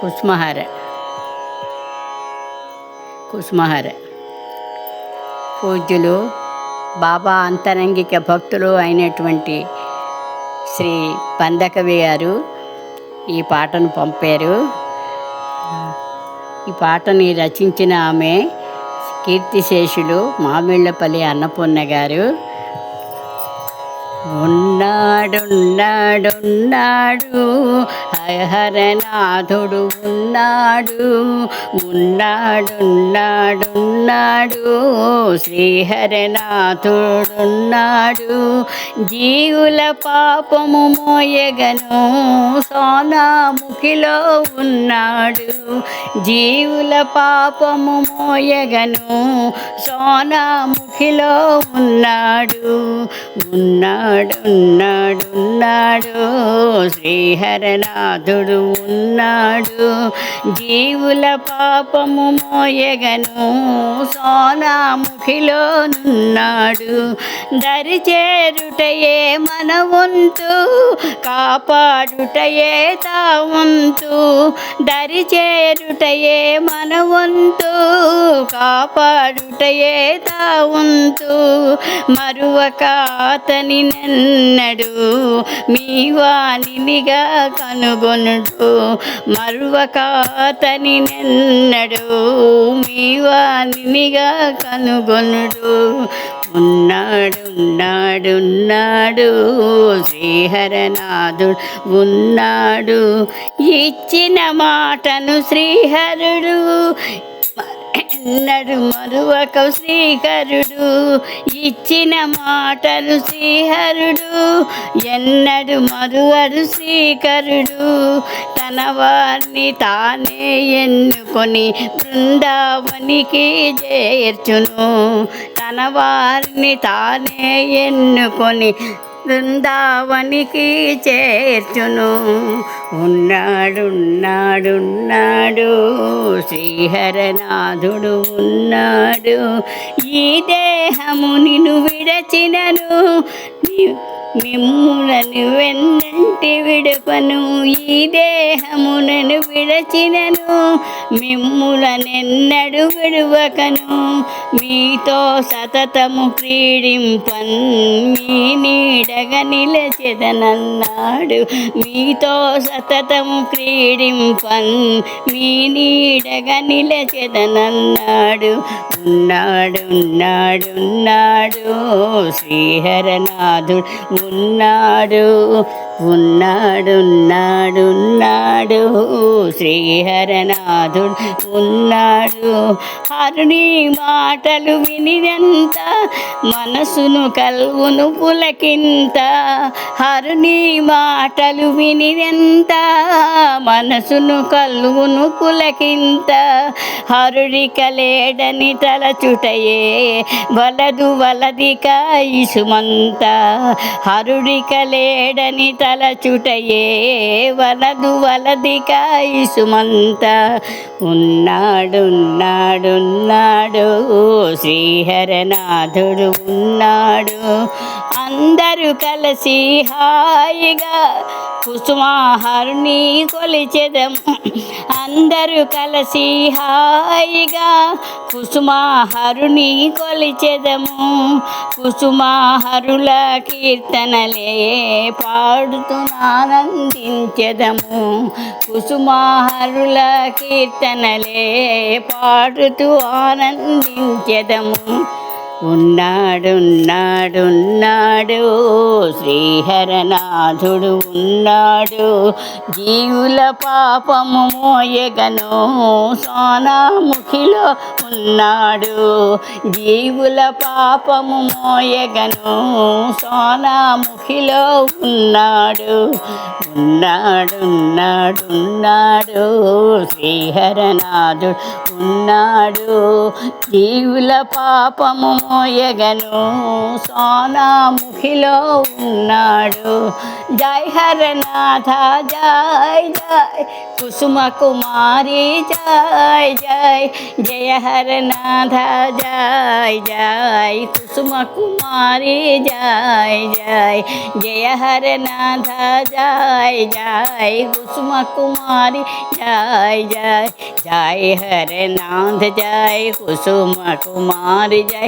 కుసుమహార కుసుమహార పూజ్యులు బాబా అంతరంగిక భక్తులు అయినటువంటి శ్రీ పందకవి గారు ఈ పాటను పంపారు. ఈ పాటని రచించిన ఆమె కీర్తిశేషులు మామిళ్ళపల్లి అన్నపూర్ణ గారు. ఉన్నాడున్నాడున్నాడు. హరనాథుడు ఉన్నాడు. ఉన్నాడున్నాడున్నాడు. శ్రీహరనాథుడున్నాడు. జీవుల పాపము మోయగను. సోనాముఖిలో ఉన్నాడు. జీవుల పాపము మోయగను. సోనాముఖిలో ఉన్నాడు. ఉన్నాడు ఉన్నాడు ఉన్నాడు. శ్రీహరనాథుడు ఉన్నాడు. జీవుల పాపము మోయగను. సోనాముఖిలో నున్నాడు. దరి చేరుటయే కాపాడుటయే తావంతు. దరిచేరుటయే దరి చేరుటయే కాపాడుటయే తావంతు. మరువక అతని నన్నడు మీ వాణినిగా కనుగొనుడు. మరువక అతని నన్నడు మీ వాణినిగా కనుగొనుడు. ఉన్నాడు ఉన్నాడు ఉన్నాడు శ్రీహరనాథుడు. ఉన్నాడు ఇచ్చిన మాటను శ్రీహరుడు ఎన్నడు మరువక శ్రీకరుడు ఇచ్చిన మాటలు శ్రీహరుడు. ఎన్నడు మరువడు శ్రీకరుడు తన వారిని తానే ఎన్నుకొని బృందావనికి చేర్చును. తన వారిని తానే ఎన్నుకొని బృందావనికి చేర్చును. ఉన్నాడున్నాడున్నాడు శ్రీహరనాథుడు ఉన్నాడు. ఈ దేహము నిన్ను విడచినను. మిమ్ములను వెన్నంటి విడుపను. ఈ దేహమునను విడచినను. మిమ్ములనెన్నడు విడువకను. మీతో సతతము క్రీడింపన్ మీ నీడగ నిలచెదనన్నాడు. మీతో సతతము క్రీడింపన్ మీ నీడగ నిలచెదనన్నాడు. ఉన్నాడు ఉన్నాడు ఉన్నాడు. శ్రీహరనాథుడు ఉన్నాడు ఉన్నాడు ఉన్నాడు ఉన్నాడు. శ్రీహరనాథుడు ఉన్నాడు. హరుని మాటలు వినినంత మనసును కల్వును పులకింత. హరుని మాటలు వినినంత మనసును కల్వును పులకింత హరుడి కలేడని తలచుటయే వలదు వలదిక ఇసుమంత. హరుడి కలేడని తలచుటయే వలదు వలదిక ఇసుమంత. ఉన్నాడున్నాడున్నాడు శ్రీహరనాథుడు ఉన్నాడు. అందరూ కలిసి హాయిగా కుసుమాహరుని కొలిచెదము అందరూ కలిసి హాయిగా కుసుమాహరుని కొలిచెదము కుసుమాహరుల కీర్తనలే పాడుతూ ఆనందించెదము కుసుమాహరుల కీర్తనలే పాడుతూ ఆనందించెదము ఉన్నాడున్నాడున్నాడు శ్రీహరనాథుడు ఉన్నాడు. జీవుల పాపము మోయగను సోనాముఖిలో ఉన్నాడు. జీవుల పాపము మోయగను సోనాముఖిలో ఉన్నాడు. ఉన్నాడున్నాడున్నాడు శ్రీహరనాథుడు ఉన్నాడు. జీవుల పాపము మోయగను సోనాముఖిలో ఉన్నాడు జై హరనాథ జై జై కుసుమ కుమారి జై జై జయ హరనాథ జై జై కుసుమ కుమారి జై జై జయ హరనాథ జై జై కుసుమ కుమారి జై జై జై హరనాథ జై కుసుమ కుమారి జై